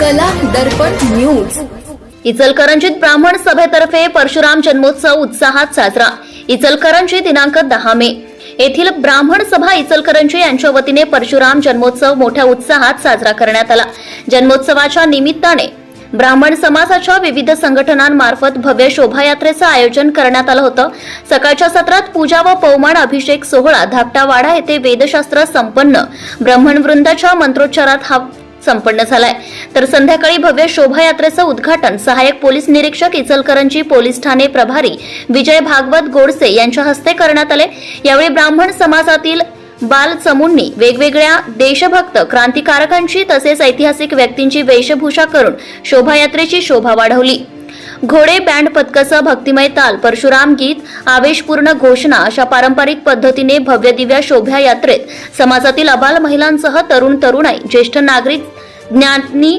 कला दर्पण न्यूज. इचलकरंजीत ब्राह्मण सभेतर्फे परशुराम जन्मोत्सव उत्साहात साजरा. इचलकरंजी दिनांक दहा मे. येथील ब्राह्मण सभा इचलकरंजी यांच्या वतीने परशुराम जन्मोत्सव मोठ्या उत्साहात साजरा करण्यात आला. जन्मोत्सवाच्या निमित्ताने ब्राह्मण समाजाच्या विविध संघटनांमार्फत भव्य शोभायात्रेचं आयोजन करण्यात आलं होतं. सकाळच्या सत्रात पूजा व पवमान अभिषेक सोहळा धाकटावाडा येथे वेदशास्त्र संपन्न ब्राह्मणवृंदाच्या मंत्रोच्चारात हा संपन्न झालाय. तर संध्याकाळी भव्य शोभायात्रेचं उद्घाटन सहाय्यक पोलीस निरीक्षक इचलकरंजी पोलीस ठाणे प्रभारी विजय भागवत गोडसे यांच्या हस्ते करण्यात आले. यावेळी ब्राह्मण समाजातील बाल चमूंनी वेगवेगळ्या देशभक्त क्रांतिकारकांची तसेच ऐतिहासिक व्यक्तींची वेशभूषा करून शोभायात्रेची शोभा वाढवली. घोडे बँड पथकसह भक्तिमय ताल परशुराम गीत आवेशपूर्ण घोषणा अशा पारंपरिक पद्धतीने भव्य दिव्या शोभायात्रेत समाजातील अबाल महिलांसह तरुण तरुणाई ज्येष्ठ नागरिक ज्ञानी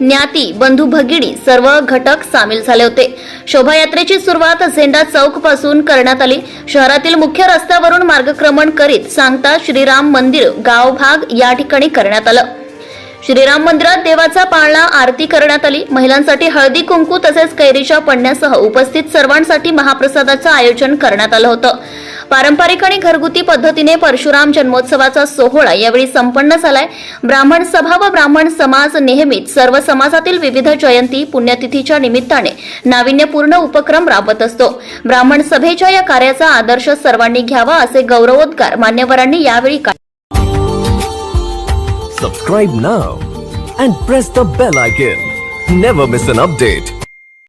ज्ञाती बंधू भगिनी सर्व घटक सामील झाले होते. शोभायात्रेची सुरुवात झेंडा चौकपासून करण्यात आली. शहरातील मुख्य रस्त्यावरून मार्गक्रमण करीत सांगता श्रीराम मंदिर गाव भाग या ठिकाणी करण्यात आलं. श्रीराम मंदिरात देवाचा पाळणा आरती करण्यात आली. महिलांसाठी हळदी कुंकू तसेच कैरीच्या पडण्यासह उपस्थित सर्वांसाठी महाप्रसादाचं आयोजन करण्यात आलं होतं. पारंपरिक आणि घरगुती पद्धतीने परशुराम जन्मोत्सवाचा सोहळा यावेळी संपन्न झालाय ब्राह्मण सभा व ब्राह्मण समाज नेहमीच सर्व समाजातील विविध जयंती पुण्यतिथीच्या निमित्ताने नाविन्यपूर्ण उपक्रम राबत असतो ब्राह्मण सभेच्या या कार्याचा आदर्श सर्वांनी घ्यावा असे गौरवोद्गार मान्यवरांनी यावेळी काढले Subscribe now and press the bell icon. Never miss an update.